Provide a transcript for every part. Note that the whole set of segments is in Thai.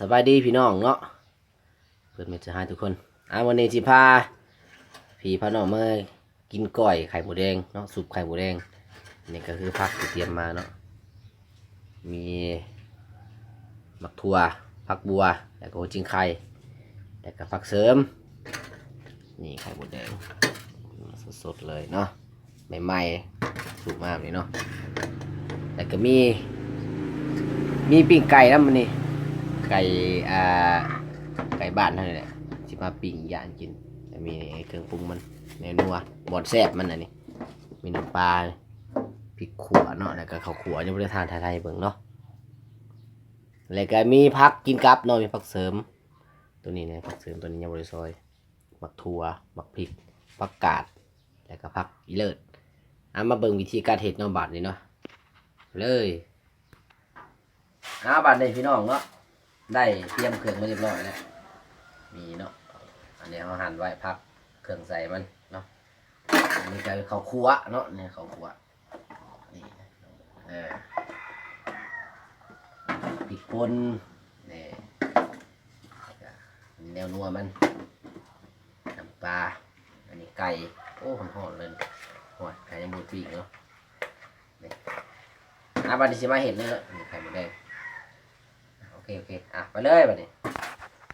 สบายดีพี่น้องเนาะเพื่อนเมจะให้ทุกคนอ่าวันนี้จิพาพี่พาน้องมากินก้อยไข่หมูแดงเนาะซุปไข่หมูแดงนี่ก็คือผักที่เตรียมมาเนาะมีมักถั่วผักบัวแล้วก็หัวจิงไข่แล้วก็ผักเสริม นี่ไข่หมูแดงสดๆเลยเนาะใหม่ๆสุกมากเลยเนาะแล้วก็มี มีปิ้งไก่แล้วมันนี่ ไก่อ่าไก่บ้านเนั้นแหละสิมาปิ้งย่างกินแต่มีเครื่องปรุงมันแนนัวบอนแซ่บมันอันนี้มีน้ำปลาพริกขั่วเนาะแล้วก็ข้าวขั่วยังไม่ได้ทานไทยๆเบิ่งเนาะแล้วก็มีผักกินกับเนาะมีผักเสริม ตัวนี้เนี่ยผักเสริมตัวนี้ยังบริซอยมักถั่วมักพริกผักกาด แล้วก็ผักอีเลิศเอามาเบิ่งวิธีการเฮ็ดเนาะบาดนี้เนาะเลยเอาบาดนี้พี่น้องเนาะ ได้เตรียมเครื่องมาเรียบร้อยแล้วมีเนาะอันนี้เขาหั่นไว้พักเครื่องใส่มันเนาะอันนี้ก็คือข้าวคั่วเนาะเนี่ยข้าวคั่วนี่เออพริกป่นนี่แนวนัวมันน้ำปลาอันนี้ไก่โอ้หอมๆเลยหอดไก่ยังบูดปีกเนาะนี่อะบัดนี้สิมาเห็นเลยเนาะนี่ไข่หมดแดง เคโอเคอะไปเลยบัดนี้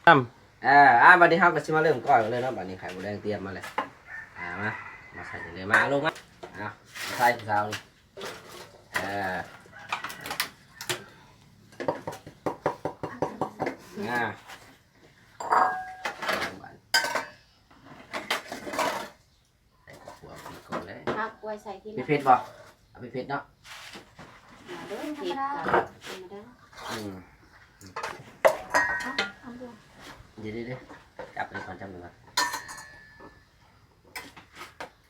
ตั้มอ่าอ่าบัดนี้เราก็สิมาเริ่มก่อนกันเลยเนาะบัดนี้ไข่หมูแดงเตรียมมาเลยอ่ามามาใส่เลยมาลงมาอะมาใส่ผู้สาวนี่อ่าอ่าใส่ข้าวคั่วพริกก่อนเลยพักไว้ใส่ที่หมีลังเผ็ดบ่เอาไปเผ็ดเนาะ มาเด้อเผ็ดกันมาเด้ออืมเอาเอาดู เดี๋ยวเดี๋ยวจับเลยก่อนจับเลยก่อน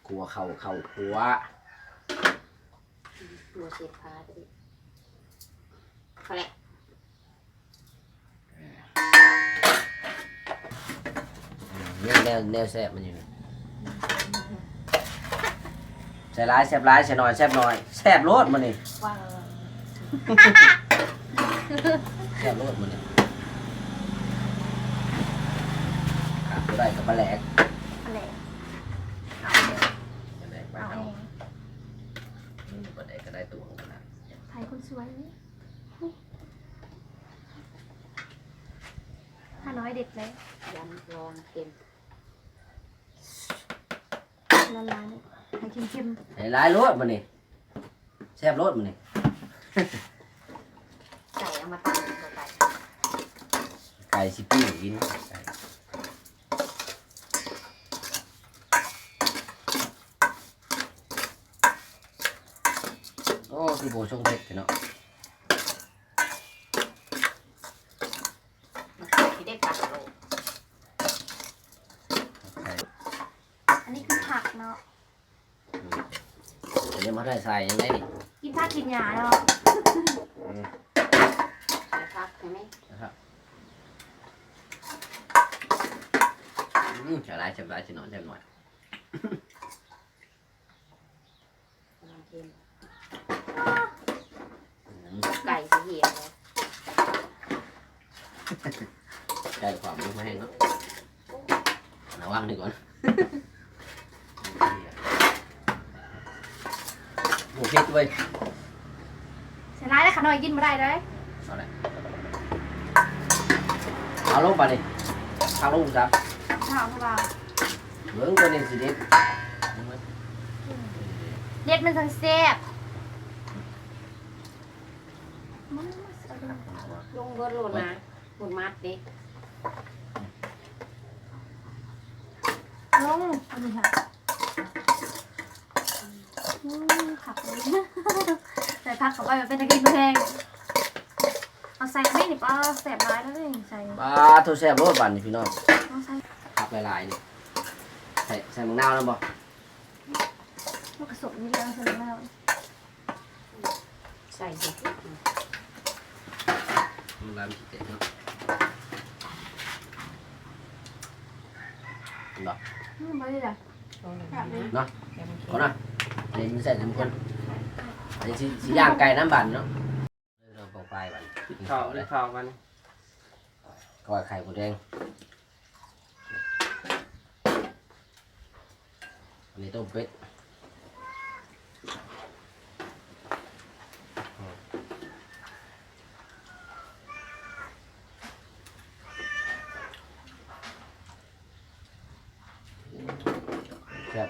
ขัวเข่าเข่าขัวตัวเสียพาจะดิเขาแหละเนี่ยแนวแนวแซ่บมันอยู่นี่ใส่ร้ายแซ่บร้ายใส่หน่อยแซ่บหน่อยแซ่บโลดมันนี่แซ่บโลดมันนี่ขาดตัว ได้กับปลาแหลกอะไรปลาแหลกปลาเอาเฮาเองปลาแหลกก็ได้ตัวของมันนะถ่ายคนสวยนี่ถ้าน้อยเด็ดเลยยำลองเค็มละลายเนี่ยให้เค็มใส่ร้ายโลดมันนี่แซ่บโลดมันนี่ๆใส่เอามาตั้งตัวไก่ไก่สิปิ้งกินไก่ อ้คือโบช่องเผ็ดเนาะที่ได้ปักโลใช่อันนี้คือผักเนาะเดี๋ยวมาได้ใส่ยังไงนี่กินผักกินหญ้าเนาะอืมผักใช่ไหมนะครับอืมจะได้จะได้จะนอนจะหน่อยลองเค็ม อืม ไก่สี เหี่ยวเลยได้ความรู้มาให้เนาะระวังดีก่อนโอ้เผ็ดด้วยใส่ร้ายแล้วขาน้อยกินมาได้เลยเอาเลยเอาลงไปเลยเอาลงครับข้าวของเราเบิ้งตัวนี้สิเด็ดเด็ดมันสังเซ่บ ลงเบิร์ดโลนะหมุนมัดดิลงอันนี้ค่ะอืมผักเลยใส่ผักเข้าไปมันเป็นตะกี้แพงเอาใส่ไม่หนิป้าแสบร้ายแล้วเลยใส่ปลาทูแซ่บรสบันนี่พี่น้องเอาใส่ผักหลายๆนี่ใส่ใส่มะนาวแล้วบ่ลูกกระสุนนี่เรื่องสนุกมากใส่ดิ มะนาวมีเจ็ดเนาะเนาะอืมไม่ได้เลยแบบนี้เนาะก่อน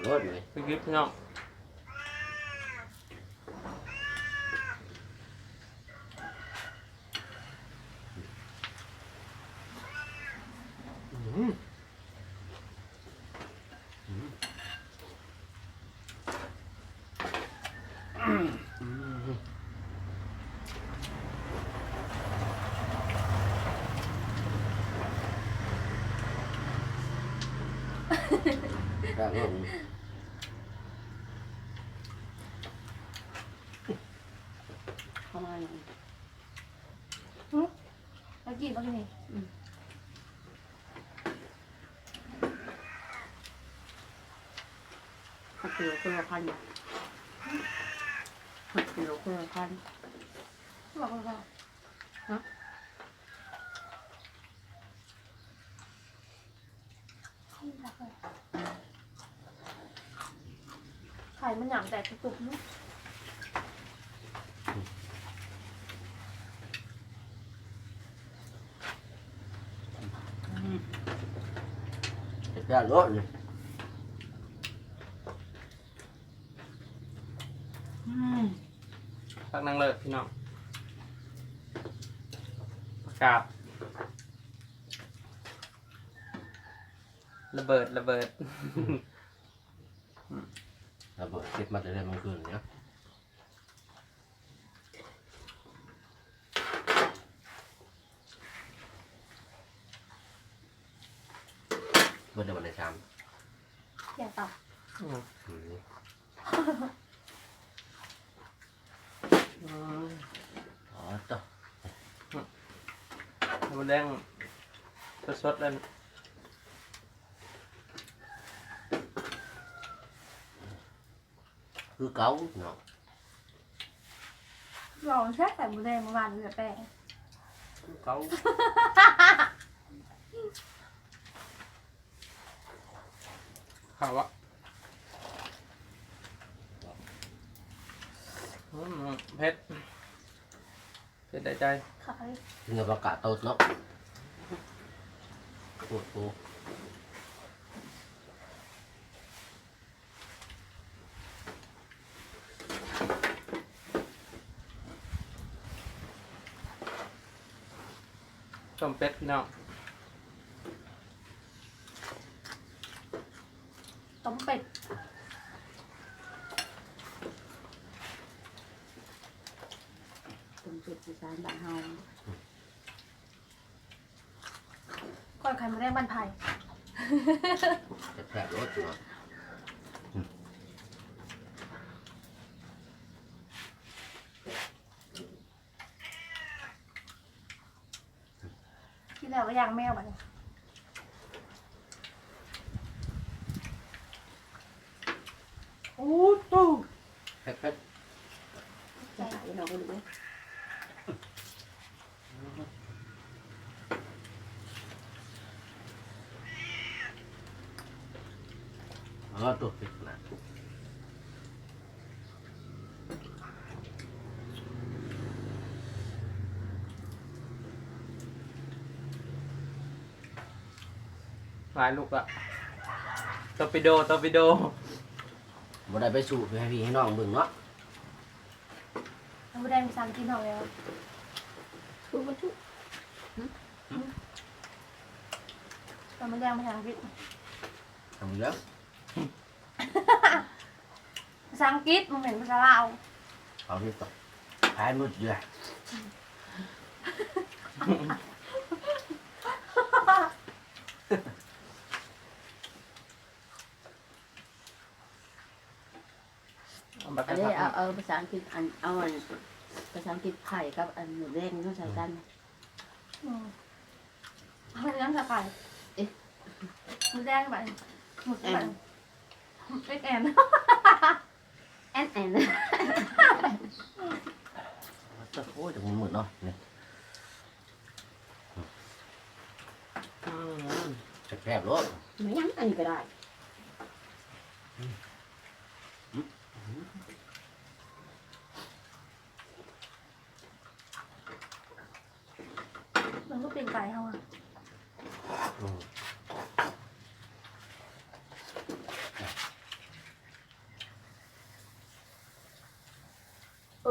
ริ่มปอกปลายบัน กินข้าว เล กิ ย นข้าวกัน ก้อยไข่หมูแดงอันนี้ต้มเป็ดแซ่บรสเลย พี่กิ๊ฟพี่น้อง แซ่ กิโลคนละพันหกกิโลคนละพันบอกว่าฮะไข่มันหยำแตกระตุกๆเนาะแซ่บรสเลย กนั่งเลิกพี่น้องประกาศระเบิดระเบิดระเบิดเก็บมาแต่ได้มันคืนเนี่ยเมื่อเดือนวันที่สามอย่าต่อืมอืม อืมอ๋อต่อหมูแดงสดๆเลยคือเก่าเนาะำลองแช่ใส่หมูแดงเมื่อวานเหลือแป้งคือเก่า ข่าวอะ อืมเผ็ดเผ็ดได้ใจ ขายถึงกับประกาศโตดเนาะปวดปูต้มเป็ดพี่น้อง ต้มเป็ด ตรงจุดที่สารบ้านเฮา ก้ อยไข่หมูแดงบ้านไผ่จะแผลรถเนาะที่แล้วก็ย่างแมวมาเลยโอ้ตู้แพ็คแพ็คใจหายเราก็รู้ อ๋อตัวเป็ดนะหลายลูกอะตอร์ปิโดตอร์ปิโดบ่ได้ไปสู่ไปให้พี่ให้น้องเบิ่งเนาะหมูแดงมีสั่งกินเอาแล้วทุกวันทุกแต่หมูแดงภาษาอังกฤษทำเยอะ ภาษาอังกฤษมันเป็นภาษาลาวเอานี่ต่อขายมืดอยู่เลยเอาบักอักะนนี้ทับเอาเอาภาษาอังกฤษอันเอาอันภาษาอังกฤษไข่กับอันหมูแดงต้องใช้กันอืมเอาไปเลี้ยงสะไก่เอ๊ะหมูแดงแบบหมูแดง เอ็นแอนแอนแอนจะโอ้ยจะมัหมือนเนาะเนี่ยจะแคบรถไม่ยั้งอันนี้ก็ได้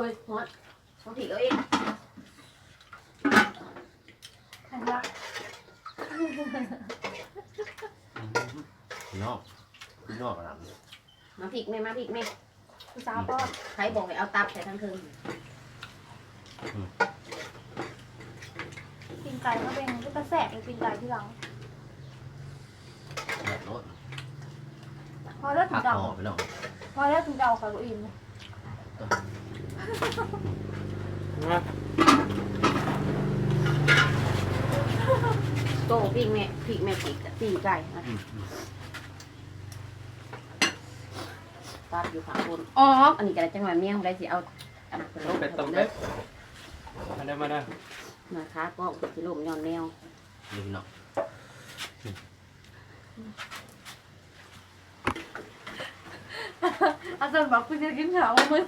อ้ยฮอตท้องผีเอาเองใครว่าพี่น้องพี่น้องกระดำมาพริกแม่มาพริกแม่ผู้สาวป้อนใครบอกให้เอาตับใส่ทั้งคืนกินไก่ก็เป็นก็กระแสบเลยกินไก่ที่หลังแซ่บรสพอแล้วถึผังกเดาห่อพี่น้องพอแล้วถึงเดาค่ะลูกอิน มาโตพริกแม่พริกแม่พริกอะตีนไก่นะอืมอืมตับอยู่ข้างบนอ๋ออันนี้ก็ได้จังหวะเมี่ยงได้สิเอาอันนั้นไปลต้มงเป็ดต้มเด้เป็อดมาได้มาได้นะคะก็สิลมย้อนแนวนี่พี่น้องอาจารย์บอกคุณจะกินขาวมือ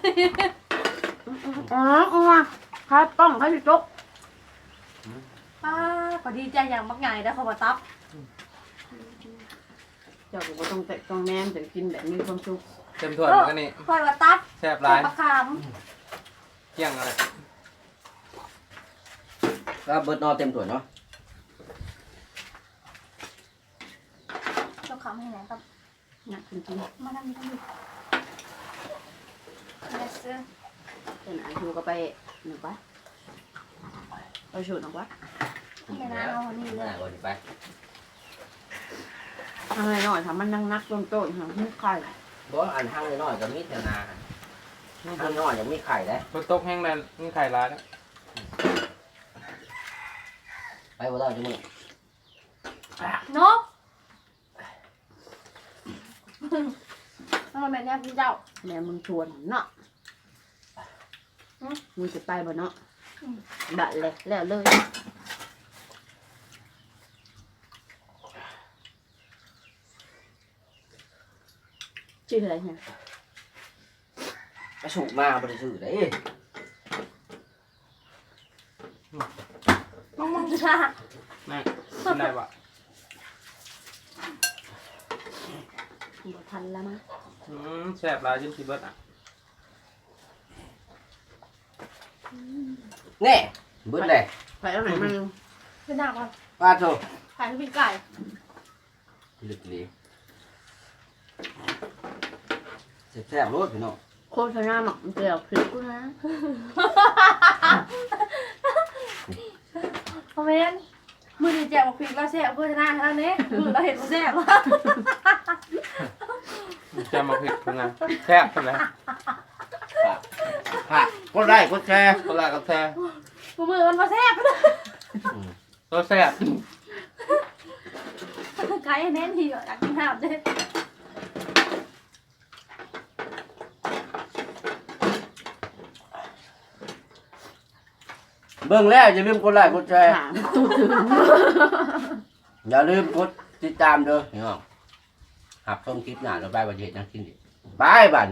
อ๋ออ๋อครับต้องให้พี่จกป้าพอดีใจอย่างมักง่ายได้ขามาตับเจ้าก็บ่ต้องแตะต้องแนมแต่กินแบบมีความสุขเต็มถ้วยเหมือนกันนี่คอยมาตับแซ่บหลายมะขามเกี่ยงอะไรก็เบิดนอเต็มถ้วยเนาะมะขามให้ไหนครับนะจริงๆมาทำนี่ทำนี่เยส เซอร์ๆเป็นอายุก็ไปหนึ่งวะไปชุดหนึ่งวะไม่น่าเอาอันนี้เลยน่าก่อนไปทำไมหน่อยทำมันนั่งนักต้นต้นๆหาหุ้ไข่บ่อันห้างน้อยๆก็มีแต่นาห้างน้อยยังมีไข่ได้บนโต๊ะแห้งแรงนี่ไข่ร้ายแล้วไปบ่ได้จังมื้อเนาะมันเป็นแนวพี่เจ้าแม่มึงชวนเนาะอื มมึงจะไปบ่เนาะอืมดัดเลยแล้วเลยชื่ออะไรเนี่ยไปสูบมาบ่ได้ซื้อได้มึงมึงค่ะนั่งกินได้ปะบ่ทันแล้วมั้งอืมแซ่บหลายจนสิเบิดอะ แน่เบิดเลยไปแล้วไหนมันเป็นหนักอะปลาโตขายพี่ไก่ลึกดีแซ่บๆรสพี่น้องโฆษณาหมักมันเกลียวพริกกูนะคอมเมนต์มือดีแจกบอกพีเราแซ่บโฆษณาให้เราเนี้ยมือเราเห็นมันแซ่บจะมาผิดเป็นไงแซ่บเป็นไรผัก กดไลค์กดแชร์ก็ลากับแซ่บมือมันมาแซ่บตัวแซ่บไก่เน้นทีอยากกินห้ามเด้เบิ่งแล้วอย่าลืมกดไลค์กดแชร์ถามตู้ถึงอย่าลืมกดติดตามเด้อพี่น้องหับชมคลิปหน้าเราไปประเทศนักกินดิบายบัด